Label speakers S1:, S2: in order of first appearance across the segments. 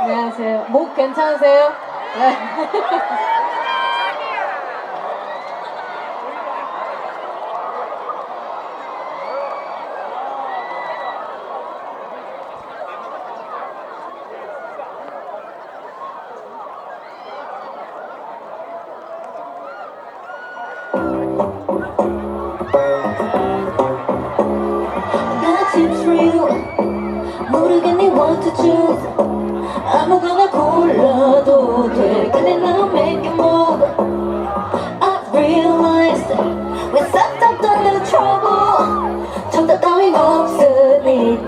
S1: 안녕하세요. 목 괜찮으세요? 네.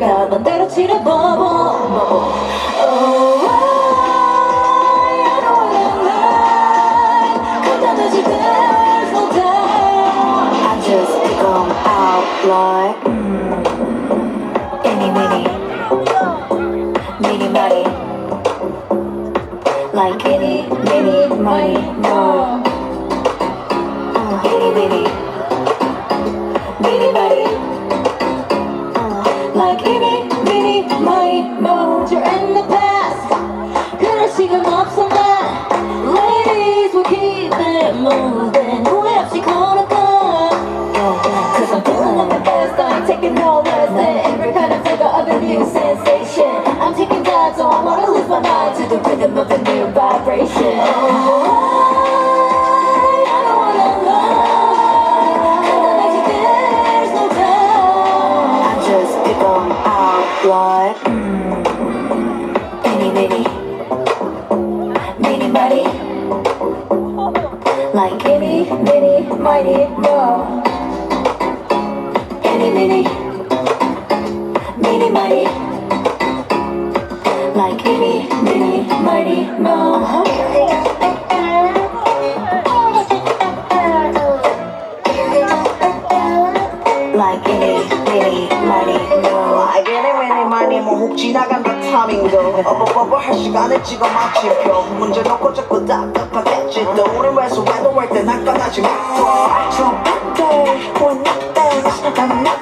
S2: 없으니까 맘대로 치러봐봐 Oh, I don't wanna lie 간단하지 there's no doubt I just become out like Any, many, many, money. Like any, many, money, no. I'm taking no less than every kind of figure of a new sensation. I'm taking dives, so I wanna lose my mind to the rhythm of a new vibration. Oh. Blood. Mm. Any, mini, mini, mighty. Like any, mini, mighty, no. Many, many, mighty. Like any, many, mighty, no. Like any, many, mighty, no.
S3: 알겠네 왜니 많이 뭐훅 지나간다 타밍도 어버버버 할 시간을 찍어 마침표 문제 놓고 자꾸 답답하겠지 또 우린 왜소외도 할때 난까나지 않고 So bad day, 나는 nothing, 어, I'm a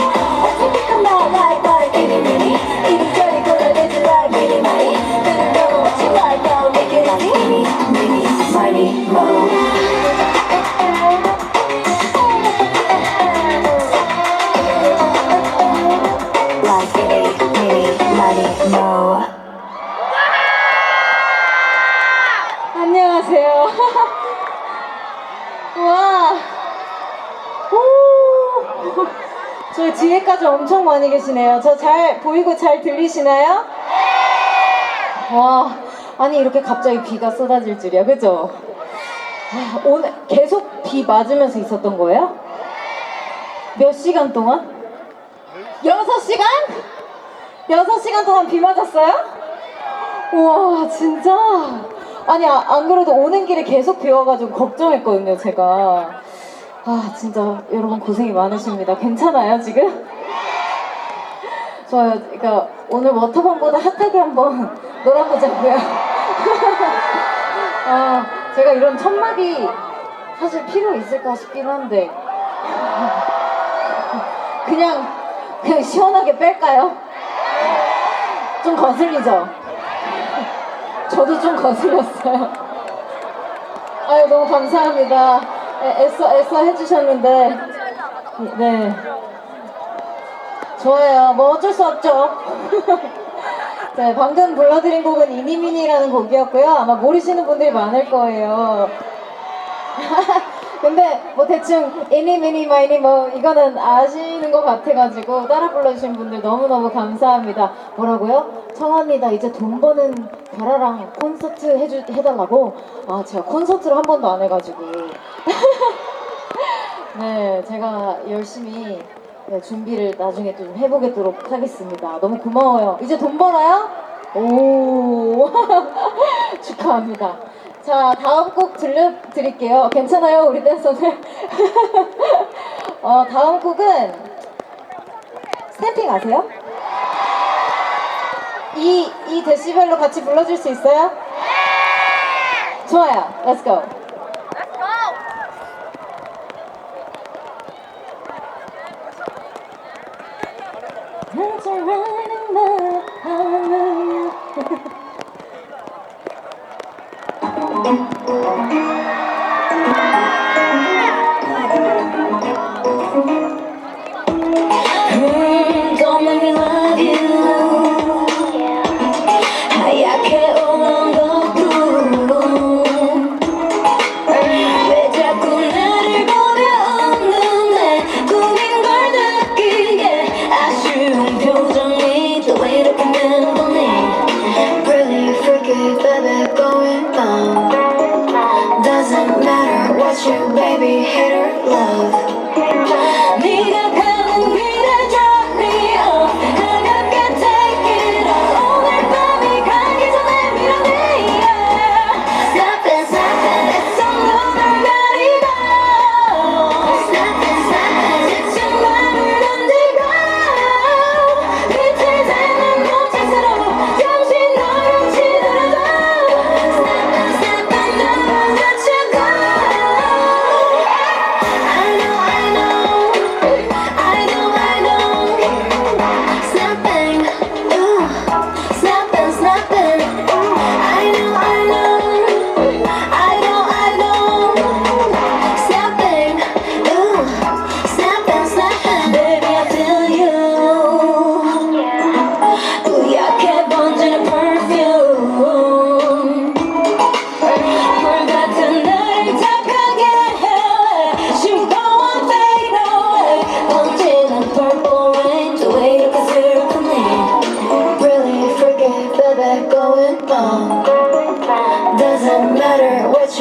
S1: 잘 들리시나요? 와. 아니 이렇게 갑자기 비가 쏟아질 줄이야. 그죠? 아, 오늘 계속 비 맞으면서 있었던 거예요? 몇 시간 동안? 여섯 시간? 여섯 시간 동안 비 맞았어요? 우와 진짜 아니 아, 안 그래도 오는 길에 계속 비 와가지고 걱정했거든요 제가 아 진짜 여러분 고생이 많으십니다 괜찮아요 지금? 좋아요 그러니까 오늘 워터밤보다 핫하게 한번 놀아보자고요 아 제가 이런 천막이 사실 필요 있을까 싶긴 한데 그냥 그냥 시원하게 뺄까요? 좀 거슬리죠? 저도 좀 거슬렸어요. 아유, 너무 감사합니다. 애- 애써, 애써 해주셨는데. 네. 좋아요. 뭐 어쩔 수 없죠. 네, 방금 불러드린 곡은 이니미니라는 곡이었고요. 아마 모르시는 분들이 많을 거예요. 근데 뭐 대충 이니 미니 마이니 뭐 이거는 아시는 것 같아가지고 따라 불러주신 분들 너무너무 감사합니다. 뭐라고요? 청언니 나 이제 돈 버는 별아랑 콘서트 해주, 해달라고? 아 제가 콘서트를 한 번도 안 해가지고 네 제가 열심히 네, 준비를 나중에 좀 해보겠도록 하겠습니다. 너무 고마워요. 이제 돈 벌어요? 오 축하합니다. 자, 다음 곡 들려드릴게요. 괜찮아요, 우리 댄서들? 어, 다음 곡은 스탬핑 아세요? 이, 이 데시벨로 같이 불러줄 수 있어요? 좋아요. Let's go.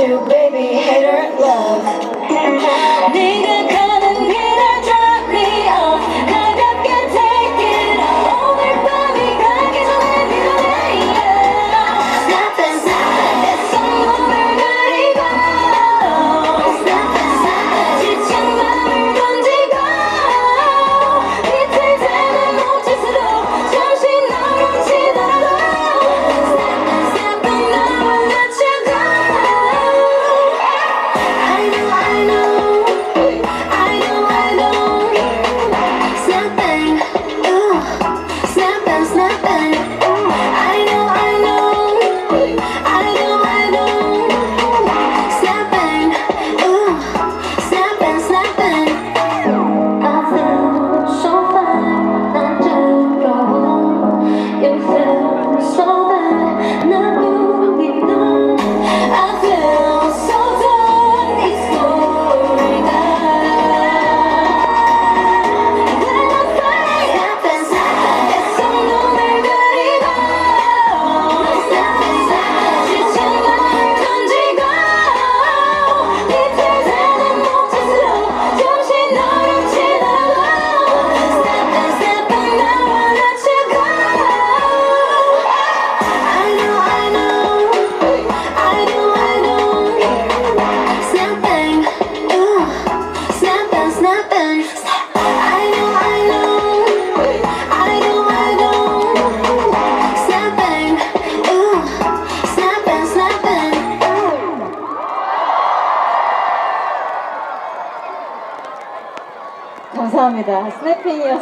S2: You baby hate or love 네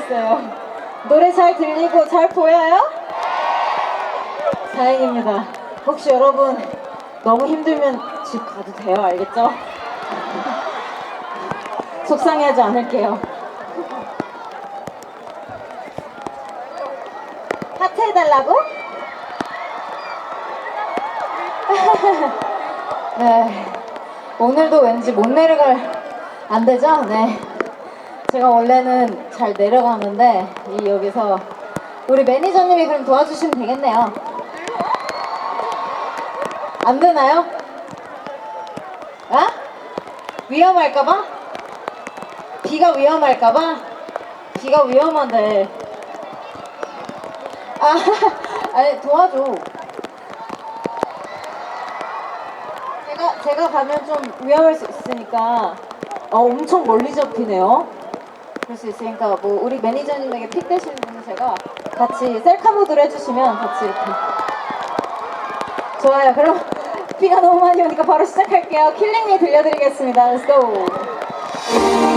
S1: 스냅핑이었어요. 노래 잘 들리고 잘 보여요? 다행입니다. 혹시 여러분 너무 힘들면 집 가도 돼요. 알겠죠? 속상해하지 않을게요. 하트 해달라고? 네. 오늘도 왠지 못 내려갈 안 되죠? 네. 제가 원래는 잘 내려가는데 이 여기서 우리 매니저님이 그럼 도와주시면 되겠네요. 안 되나요? 아? 위험할까봐? 비가 위험할까봐? 비가 위험한데. 아, 아니 도와줘. 제가 가면 좀 위험할 수 있으니까 어, 엄청 멀리 접히네요. 그럴 수 있으니까 뭐 우리 매니저님에게 픽 되시는 분은 제가 같이 셀카 모드로 해주시면 같이 이렇게 좋아요. 그럼 비가 너무 많이 오니까 바로 시작할게요. 킬링미 들려드리겠습니다. Let's.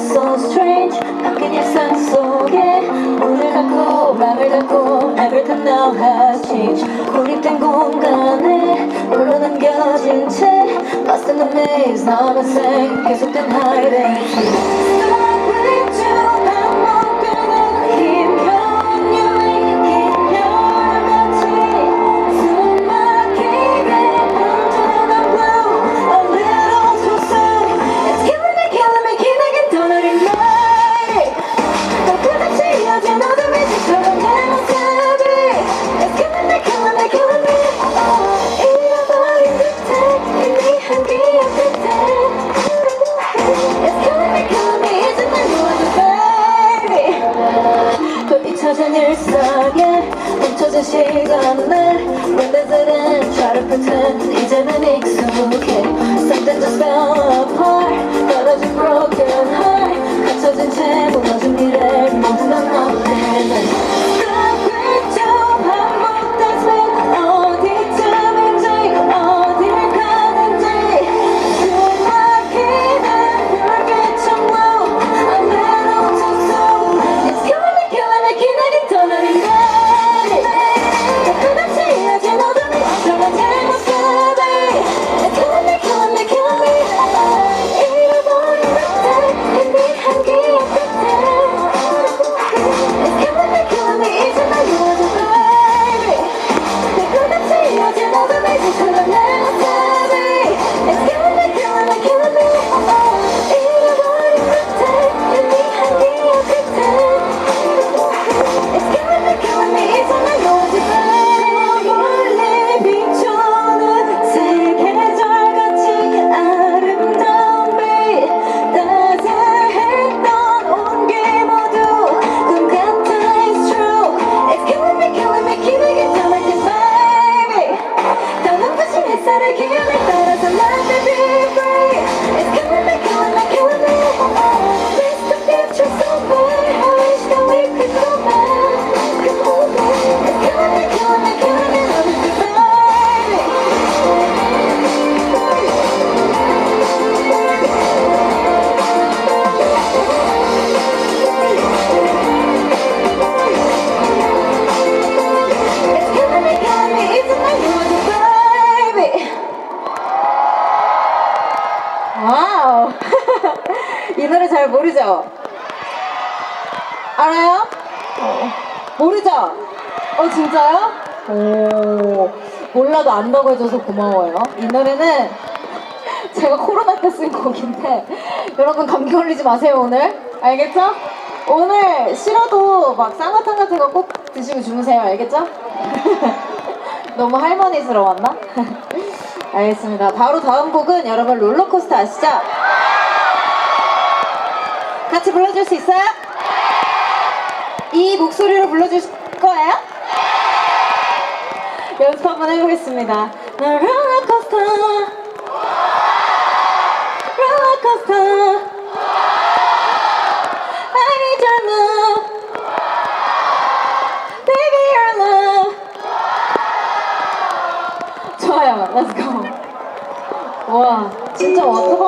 S2: So strange. 바뀐 일상 속에 문을 닫고 맘을 닫고 Everything now has changed. 고립된 공간에 홀로 남겨진 채 Lost in the maze, 나만 생 계속된 hiding.
S1: 안다고 해줘서 고마워요. 이 노래는 제가 코로나 때 쓴 곡인데, 여러분 감기 걸리지 마세요, 오늘. 알겠죠? 오늘 싫어도 막 쌍화탕 같은 거 꼭 드시고 주무세요. 알겠죠? 너무 할머니스러웠나? 알겠습니다. 바로 다음 곡은 여러분 롤러코스터 아시죠? 같이 불러줄 수 있어요? 이 목소리로 불러주실 거예요? 연습 한번 해보겠습니다. 나 롤러코스터 롤러코스터. 와, 진짜 워터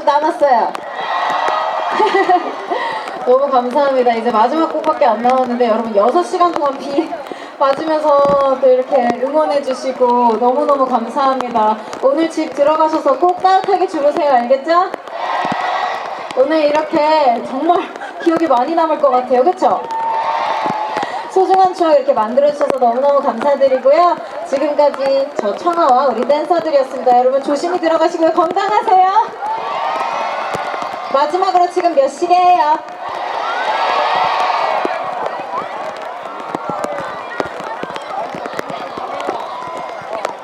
S1: 곡 남았어요. 너무 감사합니다. 이제 마지막 곡밖에 안 남았는데 여러분 6시간 동안 비 맞으면서 또 이렇게 응원해주시고 너무너무 감사합니다. 오늘 집 들어가셔서 꼭 따뜻하게 주무세요. 알겠죠? 오늘 이렇게 정말 기억이 많이 남을 것 같아요. 그쵸? 소중한 추억 이렇게 만들어주셔서 너무너무 감사드리고요. 지금까지 저 청아와 우리 댄서들이었습니다. 여러분 조심히 들어가시고요. 건강하세요. 마지막으로 지금 몇 시계예요?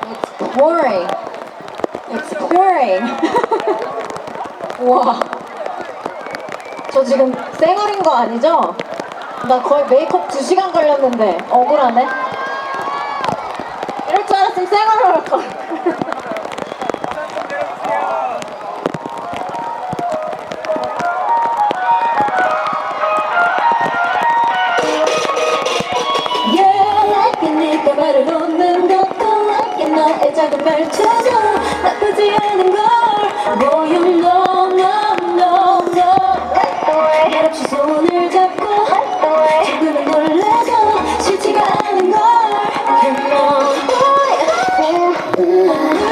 S1: It's pouring. It's pouring. 와. 저 지금 쌩얼인 거 아니죠? 나 거의 메이크업 2시간 걸렸는데 억울하네 이럴 줄 알았으면 쌩얼을 할걸
S2: 제발 찾아 나쁘지 않은 걸. Boy you know no no no. 말왜 지금 은 놀라져 싫지가 않은 걸. You